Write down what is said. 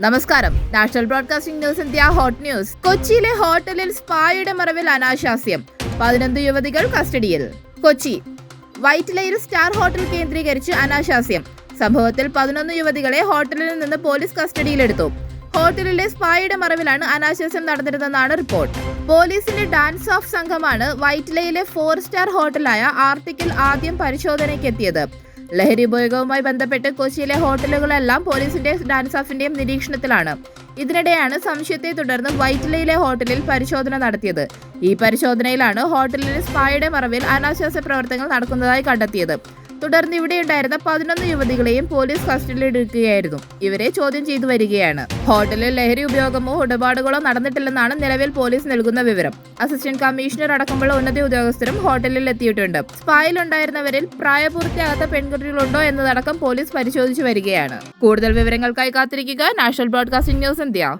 നമസ്കാരം. National broadcasting news India hot news. കൊച്ചിയിലെ ഹോട്ടലിൽ സ്പായുടെ മറവിൽ അനാശാസ്യം. പതിനൊന്ന് യുവതികൾ കസ്റ്റഡിയിൽ. കൊച്ചി. വൈറ്റ്ലയിൽ സ്റ്റാർ ഹോട്ടൽ കേന്ദ്രീകരിച്ച് അനാശാസ്യം. സംഭവത്തിൽ പതിനൊന്ന് യുവതികളെ ഹോട്ടലിൽ നിന്ന് പോലീസ് കസ്റ്റഡിയിലെടുത്തു. ഹോട്ടലിലെ സ്പായുടെ മറവിലാണ് അനാശാസ്യം നടന്നിരുന്നതെന്നാണ് റിപ്പോർട്ട്. പോലീസിന്റെ ഡാൻസ് ഓഫ് സംഘമാണ് വൈറ്റ്ലയിലെ ഫോർ സ്റ്റാർ ഹോട്ടലായ ആർട്ടിക്കിൽ ആദ്യം പരിശോധനയ്ക്കെത്തിയത്. ലഹരി ഉപയോഗവുമായി ബന്ധപ്പെട്ട് കൊച്ചിയിലെ ഹോട്ടലുകളെല്ലാം പോലീസിന്റെ ഡാൻസ് ഓഫിന്റെയും നിരീക്ഷണത്തിലാണ്. ഇതിനിടെയാണ് സംശയത്തെ തുടർന്ന് വൈറ്റിലയിലെ ഹോട്ടലിൽ പരിശോധന നടത്തിയത്. ഈ പരിശോധനയിലാണ് ഹോട്ടലിലെ സ്പായുടെ മറവിൽ അനാശ്വാസ പ്രവർത്തനങ്ങൾ നടക്കുന്നതായി കണ്ടെത്തിയത്. തുടർന്ന് ഇവിടെയുണ്ടായിരുന്ന പതിനൊന്ന് യുവതികളെയും പോലീസ് കസ്റ്റഡിയിൽ എടുക്കുകയായിരുന്നു. ഇവരെ ചോദ്യം ചെയ്തു വരികയാണ്. ഹോട്ടലിൽ ലഹരി ഉപയോഗമോ ഇടപാടുകളോ നടന്നിട്ടില്ലെന്നാണ് നിലവിൽ പോലീസ് നൽകുന്ന വിവരം. അസിസ്റ്റന്റ് കമ്മീഷണർ അടക്കമുള്ള ഉന്നത ഉദ്യോഗസ്ഥരും ഹോട്ടലിൽ എത്തിയിട്ടുണ്ട്. സ്പായിലുണ്ടായിരുന്നവരിൽ പ്രായപൂർത്തിയാകാത്ത പെൺകുട്ടികളുണ്ടോ എന്നതടക്കം പോലീസ് പരിശോധിച്ചു വരികയാണ്. കൂടുതൽ വിവരങ്ങൾക്കായി കാത്തിരിക്കുക നാഷണൽ ബ്രോഡ്കാസ്റ്റിംഗ് ന്യൂസ് ഇന്ത്യ.